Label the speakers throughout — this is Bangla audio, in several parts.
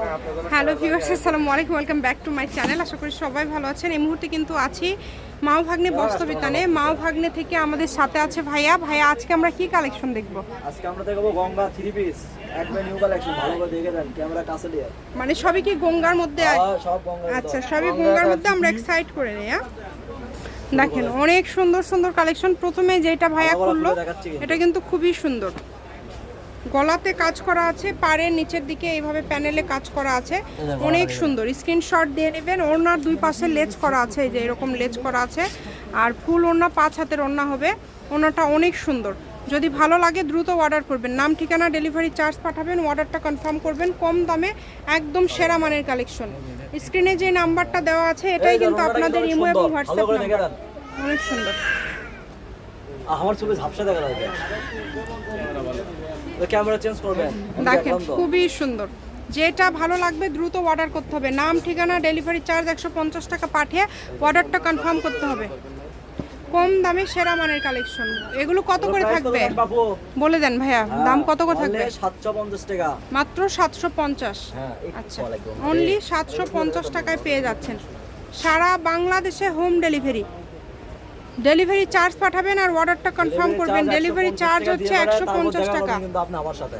Speaker 1: হ্যালো ভিউয়ার্স আসসালামু আলাইকুম welcome back to my channel আশা করি সবাই ভালো আছেন। এই মুহূর্তে কিন্তু আছি মাও ভাগ্নে বস্ত্রবিতানে মাও ভাগ্নে থেকে আমাদের সাথে আছে ভাইয়া। ভাইয়া আজকে আমরা কি কালেকশন দেখব?
Speaker 2: আজকে আমরা দেখাবো গঙ্গা থ্রি পিস একবার নিউ কালেকশন ভালো করে দেখে দেন ক্যামেরা কাছে দিয়ে।
Speaker 1: মানে সবই কি গঙ্গার মধ্যে
Speaker 2: আহ, সব গঙ্গা
Speaker 1: আচ্ছা সবই গঙ্গার মধ্যে আমরা এক্সাইট করে নিই হ্যাঁ? দেখেন অনেক সুন্দর সুন্দর কালেকশন প্রথমে যেটা ভাইয়া করল। এটা কিন্তু খুবই সুন্দর। গলাতে কাজ করা আছে পাড়ের নিচের দিকে এইভাবে প্যানেলে কাজ করা আছে। অনেক সুন্দর। স্ক্রিনশট দিয়ে নেবেন ওড়নার দুই পাশে লেজ করা আছে এই যে এরকম লেজ করা আছে। আর ফুল ওড়না পাঁচ হাতের ওড়না হবে। ওড়নাটা অনেক সুন্দর। যদি ভালো লাগে দ্রুত অর্ডার করবেন। নাম ঠিকানা ডেলিভারি চার্জ পাঠাবেন অর্ডারটা কনফার্ম করবেন। কম দামে একদম সেরা মানের কালেকশন। স্ক্রিনে যে নাম্বারটা দেওয়া আছে এটাই কিন্তু আপনাদের ইমো এবং হোয়াটসঅ্যাপ নাম্বার। অনেক সুন্দর।
Speaker 2: আমার চুলে ঝাপসা দেখা তো ক্যামেরা চেঞ্জ করবেন
Speaker 1: দেখেন খুবই সুন্দর। যেটা ভালো লাগবে দ্রুত অর্ডার করতে হবে। নাম ঠিকানা ডেলিভারি চার্জ একশো পঞ্চাশ টাকা পাঠিয়ে অর্ডারটা কনফার্ম করতে হবে। কম দামে সেরা মানের কালেকশন এগুলো কত করে থাকবে? বলে দেন ভাইয়া দাম কত করে থাকবে?
Speaker 2: 750 টাকা।
Speaker 1: মাত্র সাতশো পঞ্চাশ।
Speaker 2: হ্যাঁ
Speaker 1: আচ্ছা অনলি সাতশো পঞ্চাশ টাকায় পেয়ে যাচ্ছেন। সারা বাংলাদেশে হোম ডেলিভারি ডেলিভারি চার্জ পাঠাবেন আর অর্ডারটা কনফার্ম করবেন। ডেলিভারি চার্জ হচ্ছে একশো পঞ্চাশ টাকা
Speaker 2: করবেন কিন্তু আপনি আমার সাথে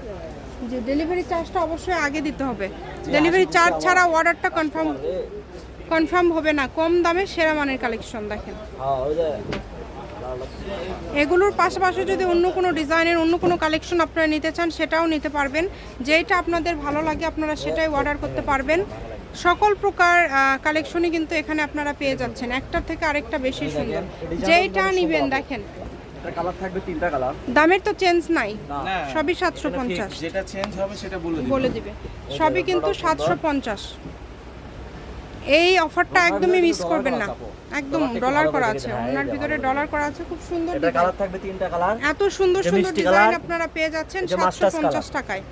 Speaker 1: যে ডেলিভারি চার্জটা অবশ্যই আগে দিতে হবে। ডেলিভারি চার্জ ছাড়া অর্ডারটা কনফার্ম কনফার্ম হবে না। কম দামে সেরা মানের কালেকশন দেখেন।
Speaker 2: হ্যাঁ
Speaker 1: এগুলোর পাশাপাশি যদি অন্য কোনো ডিজাইনের অন্য কোনো কালেকশন আপনারা নিতে চান সেটাও নিতে পারবেন। যেটা আপনাদের ভালো লাগে আপনারা সেটাই অর্ডার করতে পারবেন। সকল প্রকার কালেকশনই কিন্তু এখানে আপনারা পেয়ে যাচ্ছেন। একটার থেকে আরেকটা বেশি সুন্দর। যেইটা নিবেন দেখেন।
Speaker 2: কালার থাকবে তিনটা কালার
Speaker 1: দামের তো চেঞ্জ নাই। সবই সাতশো পঞ্চাশ।
Speaker 3: যেটা চেঞ্জ হবে সেটা বলে
Speaker 1: বলে দিবে। সবই কিন্তু সাতশো পঞ্চাশ। এই অফারটা একদমই মিস করবেন না। একদম ডলার করা আছে। ওনার ভিতরে ডলার করা। আছে খুব সুন্দর
Speaker 2: এটা কালার থাকবে তিনটা কালার
Speaker 1: এত সুন্দর সুন্দর ডিজাইন আপনারা পেয়ে যাচ্ছেন
Speaker 2: এটা
Speaker 1: সাতশো
Speaker 2: mustard
Speaker 1: পঞ্চাশ
Speaker 2: colour।
Speaker 1: টাকায়।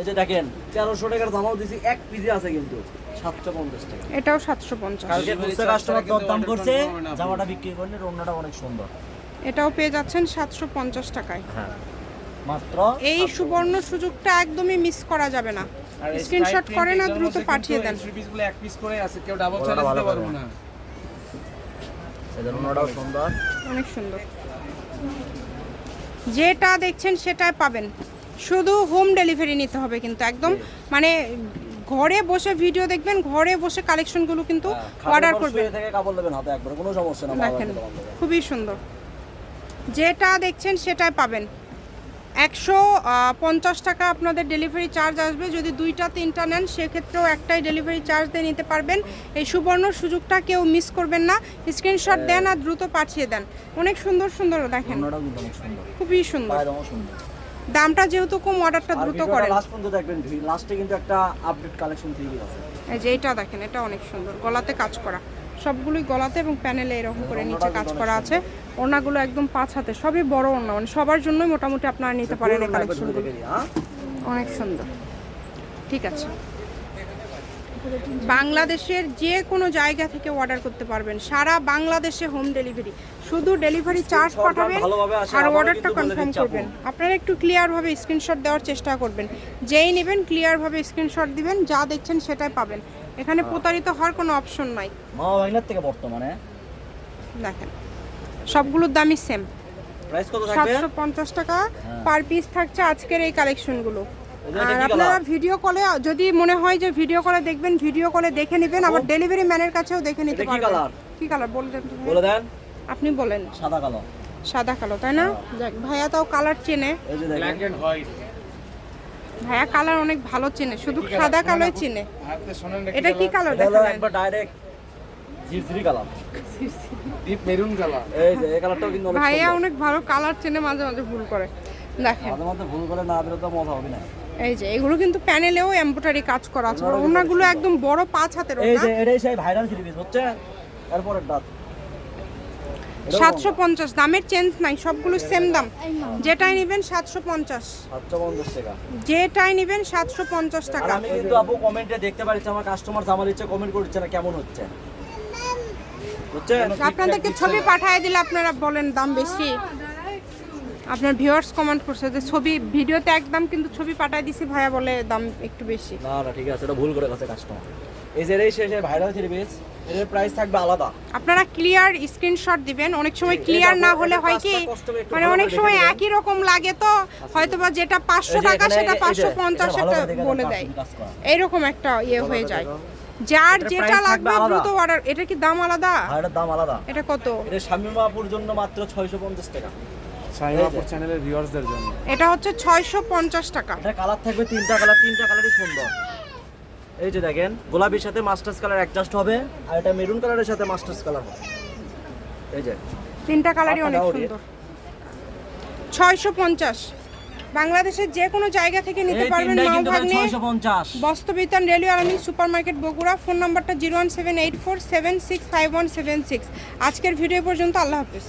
Speaker 2: এই যে দেখেন তেরোশো টাকার দামও দিছি এক পিজি আছে কিন্তু সাতশো পঞ্চাশ টাকা।
Speaker 1: এটাও সাতশো পঞ্চাশ।
Speaker 2: কালকে খুচরা কাস্টমার দরদাম করছে
Speaker 3: না
Speaker 2: জামাটা বিক্রি করলে অনেক সুন্দর।
Speaker 1: এটাও পেয়ে যাচ্ছেন সাতশো পঞ্চাশ টাকায়।
Speaker 2: হ্যাঁ মাত্র
Speaker 1: এই সুবর্ণ সুযোগটা একদমই মিস করা যাবে না। স্ক্রিনশট করেন আর দ্রুত পাঠিয়ে দেন।
Speaker 3: এই three piece গুলো এক পিস করে আছে কেউ ডাবল দিতে পারব না।
Speaker 2: এদের রোনাটাও সুন্দর।
Speaker 1: অনেক সুন্দর। যেটা দেখছেন সেটাই পাবেন। শুধু হোম ডেলিভারি নিতে হবে কিন্তু একদম মানে ঘরে বসে ভিডিও দেখবেন ঘরে বসে কালেকশনগুলো কিন্তু অর্ডার করবেন।
Speaker 2: থেকে কাপড় দেবেন হাতে একবার কোনো সমস্যা না ভালো
Speaker 1: দেখেন। খুবই সুন্দর। যেটা দেখছেন সেটাই পাবেন। একশো পঞ্চাশ টাকা আপনাদের ডেলিভারি চার্জ আসবে। যদি দুইটা তিনটা নেন সেক্ষেত্রেও একটাই ডেলিভারি চার্জ দিয়ে নিতে পারবেন। এই সুবর্ণ সুযোগটা কেউ মিস করবেন না। স্ক্রিনশট দেন আর দ্রুত পাঠিয়ে দেন। অনেক সুন্দর সুন্দর দেখেন। খুবই সুন্দর। দামটা যেহেতু কম অর্ডারটা দ্রুত করে
Speaker 2: লাস্ট পর্যন্ত দেখবেন লাস্টে কিন্তু একটা আপডেট কালেকশন থেকে আছে।
Speaker 1: এই যে এটা দেখেন এটা অনেক সুন্দর। গলাতে কাজ করা। সবগুলোই গলাতে এবং প্যানেলে এরকম করে নিচে কাজ করা আছে। ওনাগুলো একদম পাঁচ হাতে সবই বড় ওনা মানে সবার জন্যই মোটামুটি আপনারা নিতে পারেন এই কালেকশনগুলো
Speaker 2: হ্যাঁ।
Speaker 1: অনেক সুন্দর। ঠিক আছে। বাংলাদেশের যে কোনো জায়গা থেকে অর্ডার করতে পারবেন। সারা বাংলাদেশে হোম ডেলিভারি শুধু ডেলিভারি চার্জ পাঠাবেন আর অর্ডারটা কনফার্ম করবেন। আপনারা একটু ক্লিয়ারভাবে স্ক্রিনশট দেওয়ার চেষ্টা করবেন। যেই নেবেন ক্লিয়ারভাবে স্ক্রিনশট দিবেন যা দেখছেন সেটাই পাবেন। এখানে
Speaker 2: হ্যাঁ।
Speaker 1: প্রতারিত হওয়ার কোনো অপশন নাই।
Speaker 2: মা থেকে বর্তমানে?
Speaker 1: দেখেন সবগুলোর দামই সেম
Speaker 2: প্রাইস কত থাকবে?
Speaker 1: সাতশো পঞ্চাশ টাকা পার পিস থাকছে আজকের এই কালেকশনগুলো আর আপনারা ভিডিও কলে যদি মনে হয় যে ভিডিও কলে দেখবেন ভিডিও কলে দেখে নেবেন আবার ডেলিভারি ম্যানের কাছেও দেখে নিতে
Speaker 2: এটা কি
Speaker 1: পারবেন।
Speaker 2: colour?
Speaker 1: কি কালার বললেন
Speaker 2: বলে দেন।
Speaker 1: আপনি বলেন।
Speaker 2: সাদা কালো।
Speaker 1: সাদা কালো তাই না? যাক ভাইয়া তাও কালার চেনে।
Speaker 2: দেখেন।
Speaker 3: ব্ল্যাক এন্ড হোয়াইট
Speaker 1: ভাইয়া কালার অনেক ভালো চেনে শুধু সাদা কালোই চেনে। এটা কি কালার
Speaker 2: এটা হলো
Speaker 1: দেখালেন
Speaker 2: একবার ডাইরেক্ট ঝিরঝিরি কালার
Speaker 3: ডিপ মেরুন কালার
Speaker 2: এই যে এই কালারটাও কিন্তু
Speaker 1: ভাইয়া অনেক ভালো কালার চেনে মাঝে মাঝে ভুল করে। দেখেন।
Speaker 2: মাঝে মাঝে ভুল করে না তো মজা হবে না।
Speaker 1: এই যে এগুলো কিন্তু প্যানেলেও এমব্রয়ডারি কাজ করা আছে। ওনাগুলো একদম বড় পাঁচ হাতের
Speaker 2: এই যে এটাই সেই ভাইরাল থ্রি হচ্ছে? তারপরে দাঁত।
Speaker 1: সাতশো পঞ্চাশ দামের চেঞ্জ নাই সবগুলো সেম দাম। যেটাই নেবেন সাতশো পঞ্চাশ।
Speaker 2: টাকা।
Speaker 1: যেটাই নেবেন সাতশো পঞ্চাশ টাকা।
Speaker 2: আমি কিন্তু আপু কমেন্টে দেখতে পাচ্ছি আমার কাস্টমার জামার ইচ্ছে কমেন্ট করছে না কেমন হচ্ছে?
Speaker 1: আপনাদেরকে ছবি পাঠিয়ে দিলে আপনারা বলেন দাম বেশি। আপনার ভিউয়ার্স কমেন্ট করছে যে ছবি ভিডিওতে একদম কিন্তু ছবি পাঠায় দিছি ভাইয়া বলে দাম একটু বেশি।
Speaker 2: না না ঠিক আছে এটা ভুল করে গেছে কাস্টমার এই যে এই শেষে ভাইরাল থ্রি পিস এর প্রাইস থাকবে আলাদা।
Speaker 1: আপনারা ক্লিয়ার স্ক্রিনশট দিবেন অনেক সময় ক্লিয়ার না হলে হয় কি মানে অনেক সময় একই রকম লাগে তো হয়তো বা যেটা পাঁচশো টাকা সেটা
Speaker 2: এই যে,
Speaker 1: পাঁচশো
Speaker 2: এটা
Speaker 1: পঞ্চাশ
Speaker 2: ভালো
Speaker 1: একটা বলে দেয়। এইরকম একটা ইয়ে হয়ে যায়। যার যেটা লাগবে। দ্রুত অর্ডার এটা কি দাম আলাদা?
Speaker 2: আর এটার দাম আলাদা।
Speaker 1: এটা কত?
Speaker 2: এটা শামিমাপুর জন্য মাত্র ছয়শো পঞ্চাশ টাকা।
Speaker 3: শাহিমাপুর চ্যানেলের ভিউয়ার্সদের জন্য।
Speaker 1: এটা হচ্ছে ছয়শো পঞ্চাশ টাকা।
Speaker 2: এটা কালার থাকবে তিনটা কালার তিনটা কালারই সুন্দর। এই যে দেখেন গোলাপির সাথে মাস্টার্স কালার অ্যাডজাস্ট হবে আর এটা মেরুন কালারের সাথে মাস্টার্স কালার হবে। এই যে।
Speaker 1: তিনটা কালারই অনেক সুন্দর। ছয়শো পঞ্চাশ। বাংলাদেশের যে কোনো জায়গা থেকে নিতে পারবেন মাও
Speaker 2: কিন্তু
Speaker 1: ভাগ্নে Bastrabitan railway army super market Bogura. Phone নাম্বারটা zero one seven eight four seven six five one seven six. আজকের ভিডিও পর্যন্ত আল্লাহ হাফিজ।